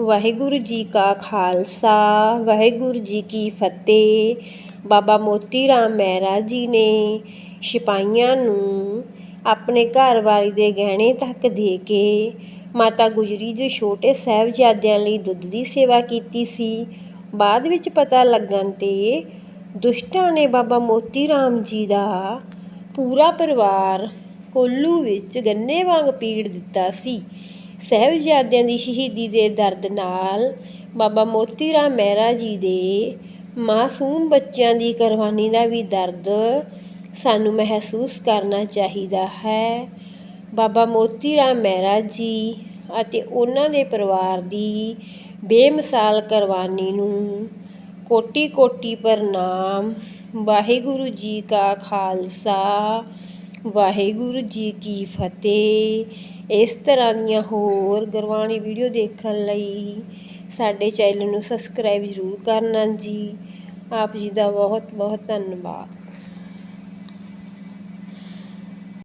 ਵਾਹਿਗੁਰੂ ਜੀ ਕਾ ਖਾਲਸਾ, ਵਾਹਿਗੁਰੂ ਜੀ ਕੀ ਫਤਿਹ। ਬਾਬਾ ਮੋਤੀ ਰਾਮ ਮਹਿਰਾ ਜੀ ਨੇ ਸਿਪਾਹੀਆਂ ਨੂੰ ਆਪਣੇ ਘਰ ਵਾਲੀ ਦੇ ਗਹਿਣੇ ਤੱਕ ਦੇ ਕੇ ਮਾਤਾ ਗੁਜਰੀ ਦੇ ਛੋਟੇ ਸਾਹਿਬਜ਼ਾਦਿਆਂ ਲਈ ਦੁੱਧ ਦੀ ਸੇਵਾ ਕੀਤੀ ਸੀ। ਬਾਅਦ ਵਿੱਚ ਪਤਾ ਲੱਗਣ ਤੇ ਦੁਸ਼ਟਾਂ ਨੇ ਬਾਬਾ ਮੋਤੀ ਰਾਮ ਜੀ ਦਾ ਪੂਰਾ ਪਰਿਵਾਰ ਕੋਲੂ ਵਿੱਚ ਗੰਨੇ ਵਾਂਗ ਪੀੜ ਦਿੱਤਾ ਸੀ। ਸਾਹਿਬਜ਼ਾਦਿਆਂ ਦੀ ਸ਼ਹੀਦੀ ਦੇ ਦਰਦ ਨਾਲ ਬਾਬਾ ਮੋਤੀ ਰਾਮ ਮਹਿਰਾ ਜੀ ਦੇ ਮਾਸੂਮ ਬੱਚਿਆਂ ਦੀ ਕੁਰਬਾਨੀ ਦਾ ਵੀ ਦਰਦ ਸਾਨੂੰ ਮਹਿਸੂਸ ਕਰਨਾ ਚਾਹੀਦਾ ਹੈ। ਬਾਬਾ ਮੋਤੀ ਰਾਮ ਮਹਿਰਾ ਜੀ ਅਤੇ ਉਹਨਾਂ ਦੇ ਪਰਿਵਾਰ ਦੀ ਬੇਮਿਸਾਲ ਕੁਰਬਾਨੀ ਨੂੰ ਕੋਟੀ ਕੋਟੀ ਪ੍ਰਣਾਮ। ਵਾਹਿਗੁਰੂ ਜੀ ਕਾ ਖਾਲਸਾ। ਵਾਹਿਗੁਰੂ ਜੀ ਕੀ ਫਤਿਹ। ਇਸ ਤਰ੍ਹਾਂ ਦੀਆਂ ਹੋਰ ਗੁਰਬਾਣੀ ਵੀਡੀਓ ਦੇਖਣ ਲਈ ਸਾਡੇ ਚੈਨਲ ਨੂੰ ਸਬਸਕ੍ਰਾਈਬ ਜ਼ਰੂਰ ਕਰਨਾ ਜੀ। ਆਪ ਜੀ ਦਾ ਬਹੁਤ ਬਹੁਤ ਧੰਨਵਾਦ।